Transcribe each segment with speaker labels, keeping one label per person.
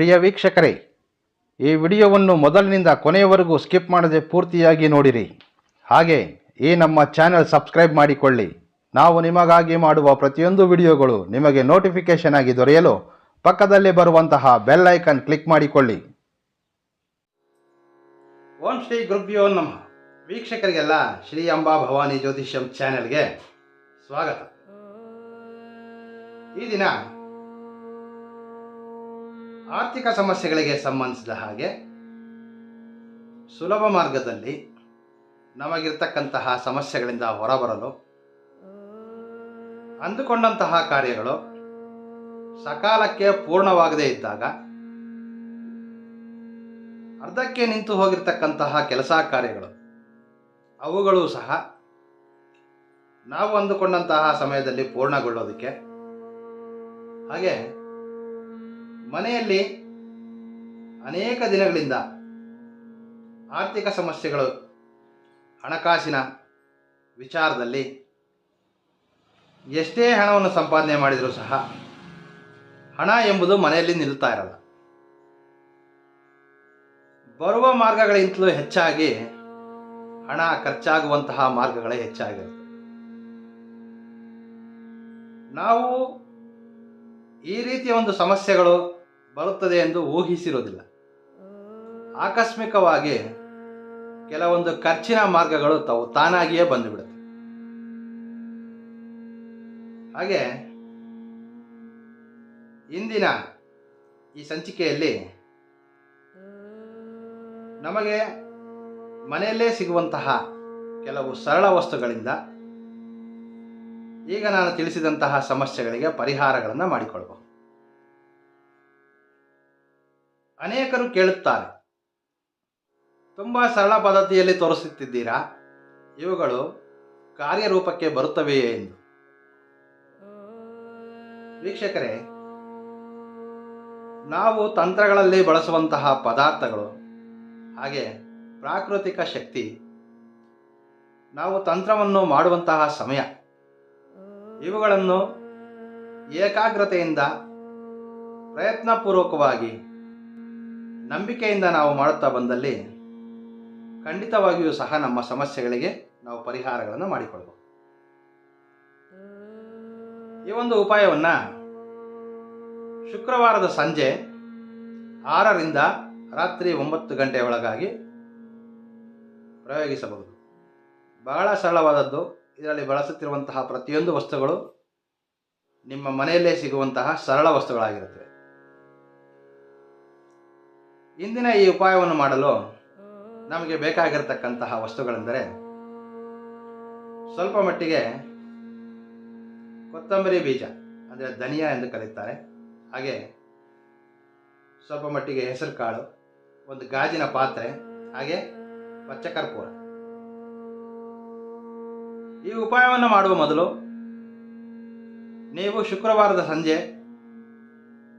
Speaker 1: ಪ್ರಿಯ ವೀಕ್ಷಕರೇ, ಈ ವಿಡಿಯೋವನ್ನು ಮೊದಲಿನಿಂದ ಕೊನೆಯವರೆಗೂ ಸ್ಕಿಪ್ ಮಾಡದೆ ಪೂರ್ತಿಯಾಗಿ ನೋಡಿರಿ. ಹಾಗೆ ಈ ನಮ್ಮ ಚಾನೆಲ್ ಸಬ್ಸ್ಕ್ರೈಬ್ ಮಾಡಿಕೊಳ್ಳಿ. ನಾವು ನಿಮಗಾಗಿ ಮಾಡುವ ಪ್ರತಿಯೊಂದು ವಿಡಿಯೋಗಳು ನಿಮಗೆ ನೋಟಿಫಿಕೇಶನ್ ಆಗಿ ದೊರೆಯಲು ಪಕ್ಕದಲ್ಲಿ ಬರುವಂತಹ ಬೆಲ್ ಐಕನ್ ಕ್ಲಿಕ್ ಮಾಡಿಕೊಳ್ಳಿ. ಓಂ ಶ್ರೀ ಗುರುಭ್ಯೋ ನಮ್ಮ ವೀಕ್ಷಕರಿಗೆಲ್ಲ ಶ್ರೀ ಅಂಬಾ ಭವಾನಿ ಜ್ಯೋತಿಷ್ಯಂ ಚಾನೆಲ್ಗೆ ಸ್ವಾಗತ. ಈ ದಿನ ಆರ್ಥಿಕ ಸಮಸ್ಯೆಗಳಿಗೆ ಸಂಬಂಧಿಸಿದ ಹಾಗೆ ಸುಲಭ ಮಾರ್ಗದಲ್ಲಿ ನಮಗಿರ್ತಕ್ಕಂತಹ ಸಮಸ್ಯೆಗಳಿಂದ ಹೊರಬರಲು, ಅಂದುಕೊಂಡಂತಹ ಕಾರ್ಯಗಳು ಸಕಾಲಕ್ಕೆ ಪೂರ್ಣವಾಗದೇ ಇದ್ದಾಗ, ಅರ್ಧಕ್ಕೆ ನಿಂತು ಹೋಗಿರ್ತಕ್ಕಂತಹ ಕೆಲಸ ಕಾರ್ಯಗಳು, ಅವುಗಳು ಸಹ ನಾವು ಅಂದುಕೊಂಡಂತಹ ಸಮಯದಲ್ಲಿ ಪೂರ್ಣಗೊಳ್ಳೋದಕ್ಕೆ ಹಾಗೆ ಮನೆಯಲ್ಲಿ ಅನೇಕ ದಿನಗಳಿಂದ ಆರ್ಥಿಕ ಸಮಸ್ಯೆಗಳು, ಹಣಕಾಸಿನ ವಿಚಾರದಲ್ಲಿ ಎಷ್ಟೇ ಹಣವನ್ನು ಸಂಪಾದನೆ ಮಾಡಿದರೂ ಸಹ ಹಣ ಎಂಬುದು ಮನೆಯಲ್ಲಿ ನಿಲ್ತಾ ಇರಲ್ಲ. ಬರುವ ಮಾರ್ಗಗಳಿಂತಲೂ ಹೆಚ್ಚಾಗಿ ಹಣ ಖರ್ಚಾಗುವಂತಹ ಮಾರ್ಗಗಳೇ ಹೆಚ್ಚಾಗಿರುತ್ತೆ. ನಾವು ಈ ರೀತಿಯ ಒಂದು ಸಮಸ್ಯೆಗಳು ಬರುತ್ತದೆ ಎಂದು ಊಹಿಸಿರೋದಿಲ್ಲ. ಆಕಸ್ಮಿಕವಾಗಿ ಕೆಲವೊಂದು ಖರ್ಚಿನ ಮಾರ್ಗಗಳು ತಾವು ತಾನಾಗಿಯೇ ಬಂದುಬಿಡುತ್ತೆ. ಹಾಗೆ ಇಂದಿನ ಈ ಸಂಚಿಕೆಯಲ್ಲಿ ನಮಗೆ ಮನೆಯಲ್ಲೇ ಸಿಗುವಂತಹ ಕೆಲವು ಸರಳ ವಸ್ತುಗಳಿಂದ ಈಗ ನಾನು ತಿಳಿಸಿದಂತಹ ಸಮಸ್ಯೆಗಳಿಗೆ ಪರಿಹಾರಗಳನ್ನು ಮಾಡಿಕೊಳ್ಳಬಹುದು ಅನೇಕರು ಕೇಳುತ್ತಾರೆ. ತುಂಬ ಸರಳ ಪದ್ಧತಿಯಲ್ಲಿ ತೋರಿಸುತ್ತಿದ್ದೀರಾ? ಇವುಗಳು ಕಾರ್ಯರೂಪಕ್ಕೆ ಬರುತ್ತವೆಯೇ ಎಂದು. ವೀಕ್ಷಕರೇ, ನಾವು ತಂತ್ರಗಳಲ್ಲಿ ಬಳಸುವಂತಹ ಪದಾರ್ಥಗಳು, ಹಾಗೆ ಪ್ರಾಕೃತಿಕ ಶಕ್ತಿ, ನಾವು ತಂತ್ರವನ್ನು ಮಾಡುವಂತಹ ಸಮಯ, ಇವುಗಳನ್ನು ಏಕಾಗ್ರತೆಯಿಂದ ಪ್ರಯತ್ನಪೂರ್ವಕವಾಗಿ ನಂಬಿಕೆಯಿಂದ ನಾವು ಮಾಡುತ್ತಾ ಬಂದಲ್ಲಿ ಖಂಡಿತವಾಗಿಯೂ ಸಹ ನಮ್ಮ ಸಮಸ್ಯೆಗಳಿಗೆ ನಾವು ಪರಿಹಾರಗಳನ್ನು ಮಾಡಿಕೊಳ್ಬೋದು. ಈ ಒಂದು ಉಪಾಯವನ್ನು ಶುಕ್ರವಾರದ ಸಂಜೆ ಆರರಿಂದ ರಾತ್ರಿ ಒಂಬತ್ತು ಗಂಟೆ ಒಳಗಾಗಿ ಪ್ರಯೋಗಿಸಬಹುದು. ಬಹಳ ಸರಳವಾದದ್ದು. ಇದರಲ್ಲಿ ಬಳಸುತ್ತಿರುವಂತಹ ಪ್ರತಿಯೊಂದು ವಸ್ತುಗಳು ನಿಮ್ಮ ಮನೆಯಲ್ಲೇ ಸಿಗುವಂತಹ ಸರಳ ವಸ್ತುಗಳಾಗಿರುತ್ತವೆ. ಇಂದಿನ ಈ ಉಪಾಯವನ್ನು ಮಾಡಲು ನಮಗೆ ಬೇಕಾಗಿರತಕ್ಕಂತಹ ವಸ್ತುಗಳೆಂದರೆ ಸ್ವಲ್ಪ ಮಟ್ಟಿಗೆ ಕೊತ್ತಂಬರಿ ಬೀಜ, ಅಂದರೆ ಧನಿಯಾ ಎಂದು ಕರೆಯುತ್ತಾರೆ ಹಾಗೆ ಸ್ವಲ್ಪ ಮಟ್ಟಿಗೆ ಹೆಸರು ಕಾಳು ಒಂದು ಗಾಜಿನ ಪಾತ್ರೆ, ಹಾಗೆ ಪಚ್ಚಕರ್ಪೂರ. ಈ ಉಪಾಯವನ್ನು ಮಾಡುವ ಮೊದಲು ನೀವು ಶುಕ್ರವಾರದ ಸಂಜೆ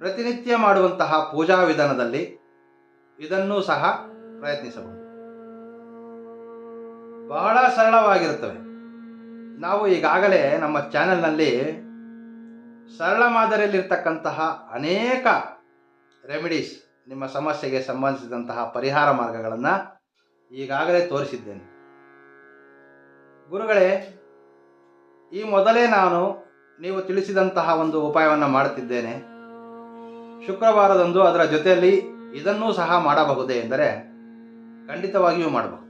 Speaker 1: ಪ್ರತಿನಿತ್ಯ ಮಾಡುವಂತಹ ಪೂಜಾ ವಿಧಾನದಲ್ಲಿ ಇದನ್ನೂ ಸಹ ಪ್ರಯತ್ನಿಸಬಹುದು. ಬಹಳ ಸರಳವಾಗಿರುತ್ತವೆ. ನಾವು ಈಗಾಗಲೇ ನಮ್ಮ ಚಾನೆಲ್ನಲ್ಲಿ ಸರಳ ಮಾದರಿಯಲ್ಲಿರ್ತಕ್ಕಂತಹ ಅನೇಕ ರೆಮಿಡೀಸ್ ನಿಮ್ಮ ಸಮಸ್ಯೆಗೆ ಸಂಬಂಧಿಸಿದಂತಹ ಪರಿಹಾರ ಮಾರ್ಗಗಳನ್ನು ಈಗಾಗಲೇ ತೋರಿಸಿದ್ದೇನೆ. ಗುರುಗಳೇ, ಈ ಮೊದಲೇ ನಾನು ನೀವು ತಿಳಿಸಿದಂತಹ ಒಂದು ಉಪಾಯವನ್ನು ಮಾಡುತ್ತಿದ್ದೇನೆ. ಶುಕ್ರವಾರದಂದು ಅದರ ಜೊತೆಯಲ್ಲಿ ಇದನ್ನೂ ಸಹ ಮಾಡಬಹುದೇ ಎಂದರೆ ಖಂಡಿತವಾಗಿಯೂ ಮಾಡಬಹುದು.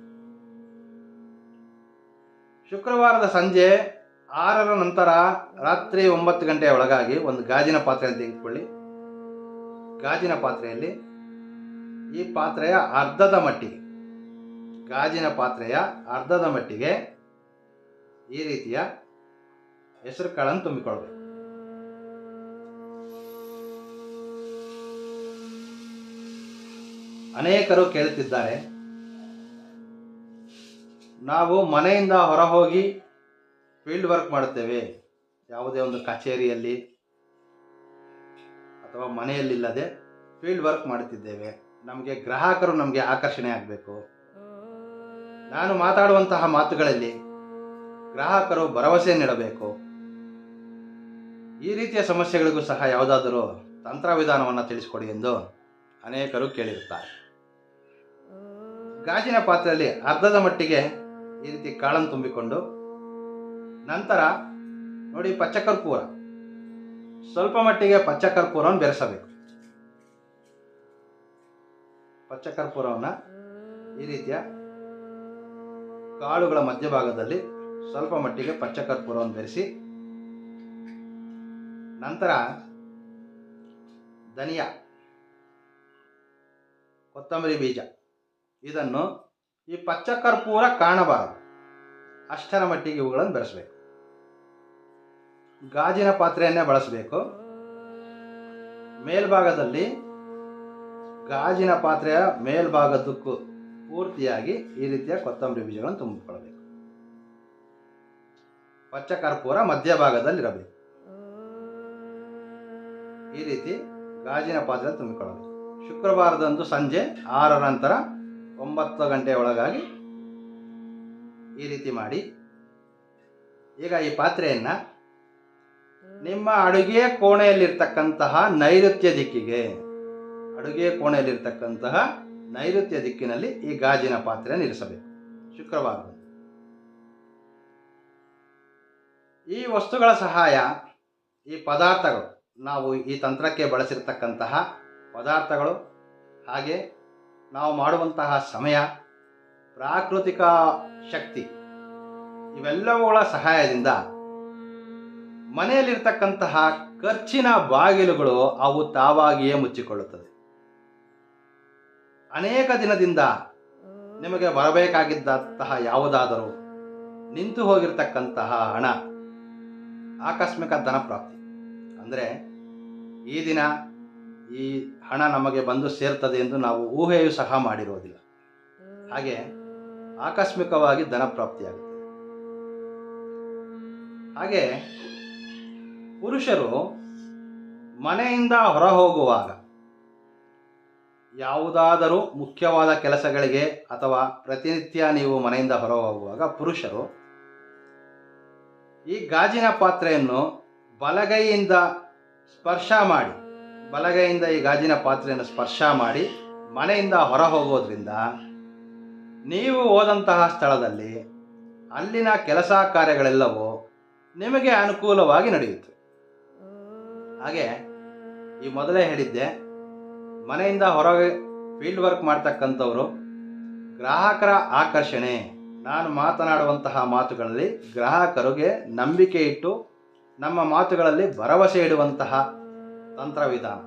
Speaker 1: ಶುಕ್ರವಾರದ ಸಂಜೆ ಆರರ ನಂತರ ರಾತ್ರಿ ಒಂಬತ್ತು ಗಂಟೆಯ ಒಳಗಾಗಿ ಒಂದು ಗಾಜಿನ ಪಾತ್ರೆಯನ್ನು ತೆಗೆದುಕೊಳ್ಳಿ. ಗಾಜಿನ ಪಾತ್ರೆಯಲ್ಲಿ ಈ ಪಾತ್ರೆಯ ಅರ್ಧದ ಮಟ್ಟಿಗೆ, ಗಾಜಿನ ಪಾತ್ರೆಯ ಅರ್ಧದ ಮಟ್ಟಿಗೆ ಈ ರೀತಿಯ ಹೆಸರು ಕಾಳನ್ನು ತುಂಬಿಕೊಳ್ಬೇಕು ಅನೇಕರು ಕೇಳುತ್ತಿದ್ದಾರೆ. ನಾವು ಮನೆಯಿಂದ ಹೊರ ಹೋಗಿ ಫೀಲ್ಡ್ ವರ್ಕ್ ಮಾಡುತ್ತೇವೆ. ಯಾವುದೇ ಒಂದು ಕಚೇರಿಯಲ್ಲಿ ಅಥವಾ ಮನೆಯಲ್ಲಿಲ್ಲದೆ ಫೀಲ್ಡ್ ವರ್ಕ್ ಮಾಡುತ್ತಿದ್ದೇವೆ. ನಮಗೆ ಗ್ರಾಹಕರು ನಮಗೆ ಆಕರ್ಷಣೆ ಆಗಬೇಕು. ನಾನು ಮಾತಾಡುವಂತಹ ಮಾತುಗಳಲ್ಲಿ ಗ್ರಾಹಕರು ಭರವಸೆ ನೀಡಬೇಕು. ಈ ರೀತಿಯ ಸಮಸ್ಯೆಗಳಿಗೂ ಸಹ ಯಾವುದಾದರೂ ತಂತ್ರ ವಿಧಾನವನ್ನು ತಿಳಿಸಿಕೊಡಿ ಎಂದು ಅನೇಕರು ಕೇಳಿರುತ್ತಾರೆ. ಗಾಜಿನ ಪಾತ್ರೆಯಲ್ಲಿ ಅರ್ಧದ ಮಟ್ಟಿಗೆ ಈ ರೀತಿ ಕಾಳನ್ನು ತುಂಬಿಕೊಂಡು ನಂತರ ನೋಡಿ ಪಚ್ಚಕರ್ಪೂರ. ಸ್ವಲ್ಪ ಮಟ್ಟಿಗೆ ಪಚ್ಚಕರ್ಪೂರವನ್ನು ಬೆರೆಸಬೇಕು. ಪಚ್ಚಕರ್ಪೂರವನ್ನು ಈ ರೀತಿಯ ಕಾಳುಗಳ ಮಧ್ಯಭಾಗದಲ್ಲಿ ಸ್ವಲ್ಪ ಮಟ್ಟಿಗೆ ಪಚ್ಚಕರ್ಪೂರವನ್ನು ಬೆರೆಸಿ, ನಂತರ ಧನಿಯಾ, ಕೊತ್ತಂಬರಿ ಬೀಜ. ಇದನ್ನು ಈ ಪಚ್ಚಕರ್ಪೂರ ಕಾಣಬಾರದು. ಅಷ್ಟರ ಮಟ್ಟಿಗೆ ಇವುಗಳನ್ನು ಬೆರೆಸಬೇಕು ಗಾಜಿನ ಪಾತ್ರೆಯನ್ನೇ ಬಳಸಬೇಕು. ಮೇಲ್ಭಾಗದಲ್ಲಿ ಗಾಜಿನ ಪಾತ್ರೆಯ ಮೇಲ್ಭಾಗದಕ್ಕೂ ಪೂರ್ತಿಯಾಗಿ ಈ ರೀತಿಯ ಕೊತ್ತಂಬರಿ ಬೀಜಗಳನ್ನು ತುಂಬಿಕೊಳ್ಳಬೇಕು. ಪಚ್ಚಕರ್ಪೂರ ಮಧ್ಯಭಾಗದಲ್ಲಿರಬೇಕು. ಈ ರೀತಿ ಗಾಜಿನ ಪಾತ್ರೆ ತುಂಬಿಕೊಳ್ಳಬೇಕು. ಶುಕ್ರವಾರದಂದು ಸಂಜೆ ಆರರ ನಂತರ ಒಂಬತ್ತು ಗಂಟೆ ಒಳಗಾಗಿ ಈ ರೀತಿ ಮಾಡಿ. ಈಗ ಈ ಪಾತ್ರೆಯನ್ನು ನಿಮ್ಮ ಅಡುಗೆ ಕೋಣೆಯಲ್ಲಿರ್ತಕ್ಕಂತಹ ನೈಋತ್ಯ ದಿಕ್ಕಿಗೆ, ಅಡುಗೆ ಕೋಣೆಯಲ್ಲಿರ್ತಕ್ಕಂತಹ ನೈಋತ್ಯ ದಿಕ್ಕಿನಲ್ಲಿ ಈ ಗಾಜಿನ ಪಾತ್ರೆಯನ್ನು ಇರಿಸಬೇಕು. ಶುಕ್ರವಾರ. ಈ ವಸ್ತುಗಳ ಸಹಾಯ, ಈ ಪದಾರ್ಥಗಳು, ನಾವು ಈ ತಂತ್ರಕ್ಕೆ ಬಳಸಿರ್ತಕ್ಕಂತಹ ಪದಾರ್ಥಗಳು ಹಾಗೆ ನಾವು ಮಾಡುವಂತಹ ಸಮಯ, ಪ್ರಾಕೃತಿಕ ಶಕ್ತಿ ಇವೆಲ್ಲವುಗಳ ಸಹಾಯದಿಂದ ಮನೆಯಲ್ಲಿರ್ತಕ್ಕಂತಹ ಖರ್ಚಿನ ಬಾಗಿಲುಗಳು ಅವು ತಾವಾಗಿಯೇ ಮುಚ್ಚಿಕೊಳ್ಳುತ್ತದೆ ಅನೇಕ ದಿನದಿಂದ ನಿಮಗೆ ಬರಬೇಕಾಗಿದ್ದಂತಹ ಯಾವುದಾದರೂ ನಿಂತು ಹೋಗಿರ್ತಕ್ಕಂತಹ ಹಣ, ಆಕಸ್ಮಿಕ ಧನಪ್ರಾಪ್ತಿ. ಅಂದರೆ ಈ ದಿನ ಈ ಹಣ ನಮಗೆ ಬಂದು ಸೇರ್ತದೆ ಎಂದು ನಾವು ಊಹೆಯೂ ಸಹ ಮಾಡಿರುವುದಿಲ್ಲ. ಹಾಗೆ ಆಕಸ್ಮಿಕವಾಗಿ ಧನ ಪ್ರಾಪ್ತಿಯಾಗುತ್ತದೆ. ಹಾಗೆ ಪುರುಷರು ಮನೆಯಿಂದ ಹೊರ ಹೋಗುವಾಗ ಯಾವುದಾದರೂ ಮುಖ್ಯವಾದ ಕೆಲಸಗಳಿಗೆ ಅಥವಾ ಪ್ರತಿನಿತ್ಯ ನೀವು ಮನೆಯಿಂದ ಹೊರ ಹೋಗುವಾಗ ಪುರುಷರು ಈ ಗಾಜಿನ ಪಾತ್ರೆಯನ್ನು ಬಲಗೈಯಿಂದ ಸ್ಪರ್ಶ ಮಾಡಿ ಬಲಗೈಯಿಂದ ಈ ಗಾಜಿನ ಪಾತ್ರೆಯನ್ನು ಸ್ಪರ್ಶ ಮಾಡಿ ಮನೆಯಿಂದ ಹೊರ ಹೋಗೋದ್ರಿಂದ ನೀವು ಹೋದಂತಹ ಸ್ಥಳದಲ್ಲಿ ಅಲ್ಲಿನ ಕೆಲಸ ಕಾರ್ಯಗಳೆಲ್ಲವೂ ನಿಮಗೆ ಅನುಕೂಲವಾಗಿ ನಡೆಯುತ್ತೆ. ಹಾಗೆ ಈ ಮೊದಲೇ ಹೇಳಿದ್ದೆ, ಮನೆಯಿಂದ ಹೊರಗೆ ಫೀಲ್ಡ್ ವರ್ಕ್ ಮಾಡ್ತಕ್ಕಂಥವರು ಗ್ರಾಹಕರ ಆಕರ್ಷಣೆ, ನಾನು ಮಾತನಾಡುವಂತಹ ಮಾತುಗಳಲ್ಲಿ ಗ್ರಾಹಕರಿಗೆ ನಂಬಿಕೆ ಇಟ್ಟು ನಮ್ಮ ಮಾತುಗಳಲ್ಲಿ ಭರವಸೆ ಇಡುವಂತಹ ತಂತ್ರವಿಧಾನ.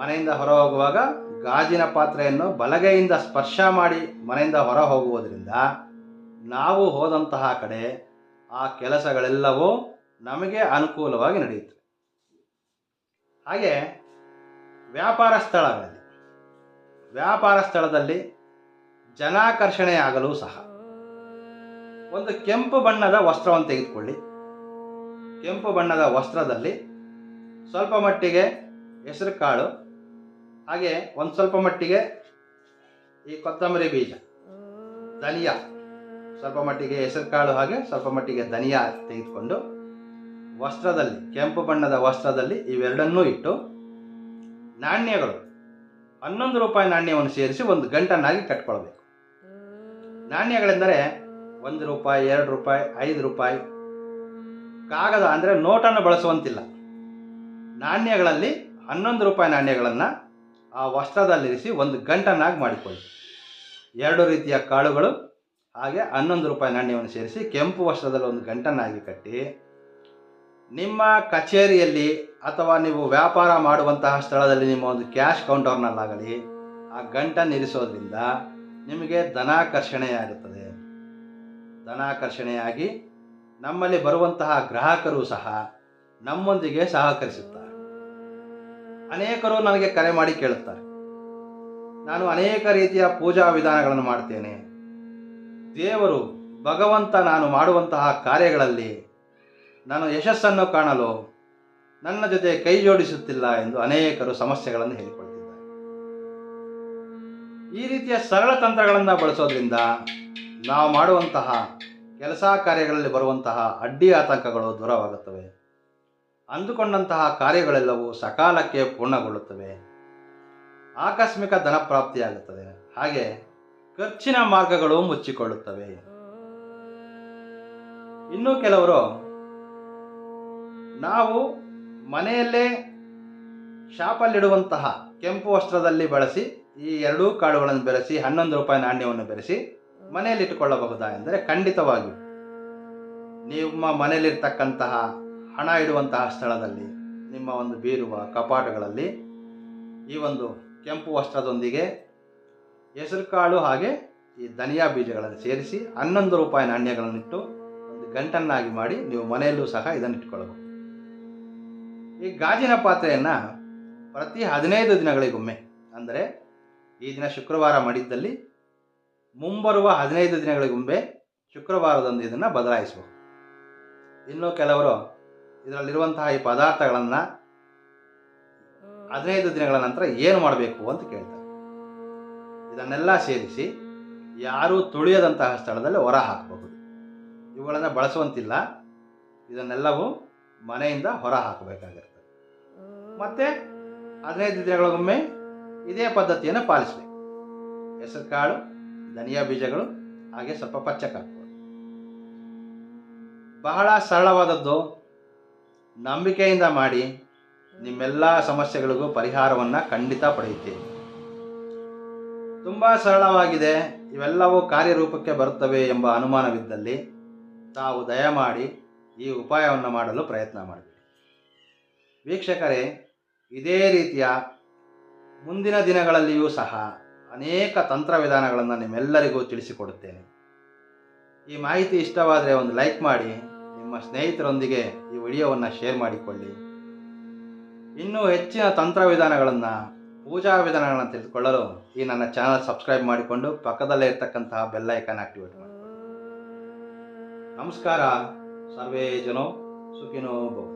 Speaker 1: ಮನೆಯಿಂದ ಹೊರ ಹೋಗುವಾಗ ಗಾಜಿನ ಪಾತ್ರೆಯನ್ನು ಬಲಗೈಯಿಂದ ಸ್ಪರ್ಶ ಮಾಡಿ ಮನೆಯಿಂದ ಹೊರ ಹೋಗುವುದರಿಂದ ನಾವು ಹೋದಂತಹ ಕಡೆ ಆ ಕೆಲಸಗಳೆಲ್ಲವೂ ನಮಗೆ ಅನುಕೂಲವಾಗಿ ನಡೆಯುತ್ತೆ. ಹಾಗೆ ವ್ಯಾಪಾರ ಸ್ಥಳಗಳಲ್ಲಿ, ವ್ಯಾಪಾರ ಸ್ಥಳದಲ್ಲಿ ಜನಾಕರ್ಷಣೆಯಾಗಲು ಸಹ. ಒಂದು ಕೆಂಪು ಬಣ್ಣದ ವಸ್ತ್ರವನ್ನು ತೆಗೆದುಕೊಳ್ಳಿ. ಕೆಂಪು ಬಣ್ಣದ ವಸ್ತ್ರದಲ್ಲಿ ಸ್ವಲ್ಪ ಮಟ್ಟಿಗೆ ಹೆಸರು ಕಾಳು, ಹಾಗೆ ಒಂದು ಸ್ವಲ್ಪ ಮಟ್ಟಿಗೆ ಈ ಕೊತ್ತಂಬರಿ ಬೀಜ, ಧನಿಯಾ. ಸ್ವಲ್ಪ ಮಟ್ಟಿಗೆ ಹೆಸರು ಕಾಳು ಹಾಗೆ ಸ್ವಲ್ಪ ಮಟ್ಟಿಗೆ ಧನಿಯಾ ತೆಗೆದುಕೊಂಡು ವಸ್ತ್ರದಲ್ಲಿ, ಕೆಂಪು ಬಣ್ಣದ ವಸ್ತ್ರದಲ್ಲಿ ಇವೆರಡನ್ನೂ ಇಟ್ಟು ನಾಣ್ಯಗಳು, ಹನ್ನೊಂದು ರೂಪಾಯಿ ನಾಣ್ಯವನ್ನು ಸೇರಿಸಿ ಒಂದು ಗಂಟನ್ನಾಗಿ ಕಟ್ಕೊಳ್ಬೇಕು. ನಾಣ್ಯಗಳೆಂದರೆ ಒಂದು ರೂಪಾಯಿ, ಎರಡು ರೂಪಾಯಿ, ಐದು ರೂಪಾಯಿ. ಕಾಗದ ಅಂದರೆ ನೋಟನ್ನು ಬಳಸುವಂತಿಲ್ಲ. ನಾಣ್ಯಗಳಲ್ಲಿ ಹನ್ನೊಂದು ರೂಪಾಯಿ ನಾಣ್ಯಗಳನ್ನು ಆ ವಸ್ತ್ರದಲ್ಲಿರಿಸಿ ಒಂದು ಗಂಟನ್ನಾಗಿ ಮಾಡಿಕೊಳ್ಳಿ. ಎರಡು ರೀತಿಯ ಕಾಳುಗಳು, ಹಾಗೆ ಹನ್ನೊಂದು ರೂಪಾಯಿ ನಾಣ್ಯವನ್ನು ಸೇರಿಸಿ ಕೆಂಪು ವಸ್ತ್ರದಲ್ಲಿ ಒಂದು ಗಂಟನ್ನಾಗಿ ಕಟ್ಟಿ, ನಿಮ್ಮ ಕಚೇರಿಯಲ್ಲಿ ಅಥವಾ ನೀವು ವ್ಯಾಪಾರ ಮಾಡುವಂತಹ ಸ್ಥಳದಲ್ಲಿ ನಿಮ್ಮ ಒಂದು ಕ್ಯಾಶ್ ಕೌಂಟರ್ನಲ್ಲಾಗಲಿ, ಆ ಗಂಟನ್ನು ಇರಿಸೋದ್ರಿಂದ ನಿಮಗೆ ಧನಾಕರ್ಷಣೆಯಾಗುತ್ತದೆ ಧನಾಕರ್ಷಣೆಯಾಗಿ ನಮ್ಮಲ್ಲಿ ಬರುವಂತಹ ಗ್ರಾಹಕರು ಸಹ ನಮ್ಮೊಂದಿಗೆ ಸಹಕರಿಸುತ್ತಾರೆ. ಅನೇಕರು ನನಗೆ ಕರೆ ಮಾಡಿ ಕೇಳುತ್ತಾರೆ. ನಾನು ಅನೇಕ ರೀತಿಯ ಪೂಜಾ ವಿಧಾನಗಳನ್ನು ಮಾಡ್ತೇನೆ. ದೇವರು ಭಗವಂತ ನಾನು ಮಾಡುವಂತಹ ಕಾರ್ಯಗಳಲ್ಲಿ ನಾನು ಯಶಸ್ಸನ್ನು ಕಾಣಲು ನನ್ನ ಜೊತೆ ಕೈ ಜೋಡಿಸುತ್ತಿಲ್ಲ ಎಂದು ಅನೇಕರು ಸಮಸ್ಯೆಗಳನ್ನು ಹೇಳಿಕೊಳ್ತಿದ್ದಾರೆ. ಈ ರೀತಿಯ ಸರಳ ತಂತ್ರಗಳನ್ನು ಬಳಸೋದ್ರಿಂದ ನಾವು ಮಾಡುವಂತಹ ಕೆಲಸ ಕಾರ್ಯಗಳಲ್ಲಿ ಬರುವಂತಹ ಅಡ್ಡಿ ಆತಂಕಗಳು ದೂರವಾಗುತ್ತವೆ. ಅಂದುಕೊಂಡಂತಹ ಕಾರ್ಯಗಳೆಲ್ಲವೂ ಸಕಾಲಕ್ಕೆ ಪೂರ್ಣಗೊಳ್ಳುತ್ತವೆ. ಆಕಸ್ಮಿಕ ಧನ ಪ್ರಾಪ್ತಿಯಾಗುತ್ತದೆ ಹಾಗೆ ಖರ್ಚಿನ ಮಾರ್ಗಗಳು ಮುಚ್ಚಿಕೊಳ್ಳುತ್ತವೆ. ಇನ್ನು ಕೆಲವರು, ನಾವು ಮನೆಯಲ್ಲೇ ಶಾಪಲ್ಲಿಡುವಂತಹ ಕೆಂಪು ವಸ್ತ್ರದಲ್ಲಿ ಬಳಸಿ, ಈ ಎರಡೂ ಕಾಳುಗಳನ್ನು ಬೆರೆಸಿ, ಹನ್ನೊಂದು ರೂಪಾಯಿ ನಾಣ್ಯವನ್ನು ಬೆರೆಸಿ ಮನೆಯಲ್ಲಿಟ್ಟುಕೊಳ್ಳಬಹುದಾ ಎಂದರೆ ಖಂಡಿತವಾಗಿಯೂ. ನಿಮ್ಮ ಮನೆಯಲ್ಲಿರ್ತಕ್ಕಂತಹ ಹಣ ಇಡುವಂತಹ ಸ್ಥಳದಲ್ಲಿ, ನಿಮ್ಮ ಒಂದು ಬೀರುವ ಕಪಾಟುಗಳಲ್ಲಿ ಈ ಒಂದು ಕೆಂಪು ವಸ್ತ್ರದೊಂದಿಗೆ ಹೆಸರುಕಾಳು ಹಾಗೆ ಈ ಧನಿಯಾ ಬೀಜಗಳನ್ನು ಸೇರಿಸಿ ಹನ್ನೊಂದು ರೂಪಾಯಿ ನಾಣ್ಯಗಳನ್ನಿಟ್ಟು ಒಂದು ಗಂಟನ್ನಾಗಿ ಮಾಡಿ ನೀವು ಮನೆಯಲ್ಲೂ ಸಹ ಇದನ್ನು ಇಟ್ಕೊಳ್ಳಬಹುದು ಈ ಗಾಜಿನ ಪಾತ್ರೆಯನ್ನು ಪ್ರತಿ ಹದಿನೈದು ದಿನಗಳಿಗೊಮ್ಮೆ, ಅಂದರೆ ಈ ದಿನ ಶುಕ್ರವಾರ ಮಾಡಿದ್ದಲ್ಲಿ ಮುಂಬರುವ ಹದಿನೈದು ದಿನಗಳಿಗೊಮ್ಮೆ ಶುಕ್ರವಾರದಂದು ಇದನ್ನು ಬದಲಾಯಿಸಬಹುದು. ಇನ್ನು ಕೆಲವರು ಇದರಲ್ಲಿರುವಂತಹ ಈ ಪದಾರ್ಥಗಳನ್ನು ಹದಿನೈದು ದಿನಗಳ ನಂತರ ಏನು ಮಾಡಬೇಕು ಅಂತ ಕೇಳ್ತಾರೆ. ಇದನ್ನೆಲ್ಲ ಸೇರಿಸಿ ಯಾರೂ ತುಳಿಯದಂತಹ ಸ್ಥಳದಲ್ಲಿ ಹೊರ ಹಾಕಬಹುದು. ಇವುಗಳನ್ನು ಬಳಸುವಂತಿಲ್ಲ. ಇದನ್ನೆಲ್ಲವೂ ಮನೆಯಿಂದ ಹೊರ ಹಾಕಬೇಕಾಗಿರ್ತದೆ. ಮತ್ತು ಹದಿನೈದು ದಿನಗಳಿಗೊಮ್ಮೆ ಇದೇ ಪದ್ಧತಿಯನ್ನು ಪಾಲಿಸಬೇಕು. ಹೆಸರು ಕಾಳು, ಧನಿಯಾ ಬೀಜಗಳು, ಹಾಗೆ ಸ್ವಲ್ಪ ಪಚ್ಚಕಾಳು ಬಹಳ ಸರಳವಾದದ್ದು. ನಂಬಿಕೆಯಿಂದ ಮಾಡಿ ನಿಮ್ಮೆಲ್ಲ ಸಮಸ್ಯೆಗಳಿಗೂ ಪರಿಹಾರವನ್ನು ಖಂಡಿತ ಪಡೆಯುತ್ತೀರಿ. ತುಂಬ ಸರಳವಾಗಿದೆ. ಇವೆಲ್ಲವೂ ಕಾರ್ಯರೂಪಕ್ಕೆ ಬರುತ್ತವೆ ಎಂಬ ಅನುಮಾನವಿದ್ದಲ್ಲಿ ತಾವು ದಯಮಾಡಿ ಈ ಉಪಾಯವನ್ನು ಮಾಡಲು ಪ್ರಯತ್ನ ಮಾಡಿ. ವೀಕ್ಷಕರೇ, ಇದೇ ರೀತಿಯ ಮುಂದಿನ ದಿನಗಳಲ್ಲಿಯೂ ಸಹ ಅನೇಕ ತಂತ್ರವಿಧಾನಗಳನ್ನು ನಿಮ್ಮೆಲ್ಲರಿಗೂ ತಿಳಿಸಿಕೊಡುತ್ತೇನೆ. ಈ ಮಾಹಿತಿ ಇಷ್ಟವಾದರೆ ಒಂದು ಲೈಕ್ ಮಾಡಿ ನಿಮ್ಮ ಸ್ನೇಹಿತರೊಂದಿಗೆ ಈ ವಿಡಿಯೋವನ್ನು ಶೇರ್ ಮಾಡಿಕೊಳ್ಳಿ. ಇನ್ನೂ ಹೆಚ್ಚಿನ ತಂತ್ರ ವಿಧಾನಗಳನ್ನು ಪೂಜಾ ವಿಧಾನಗಳನ್ನು ತಿಳಿದುಕೊಳ್ಳಲು ಈ ನನ್ನ ಚಾನಲ್ ಸಬ್ಸ್ಕ್ರೈಬ್ ಮಾಡಿಕೊಂಡು ಪಕ್ಕದಲ್ಲೇ ಇರ್ತಕ್ಕಂತಹ ಐಕಾನ್ ಆಕ್ಟಿವೇಟ್ ಮಾಡಿ ನಮಸ್ಕಾರ. ಸರ್ವೇ ಜನೋ ಸುಖಿನೋ ಭವ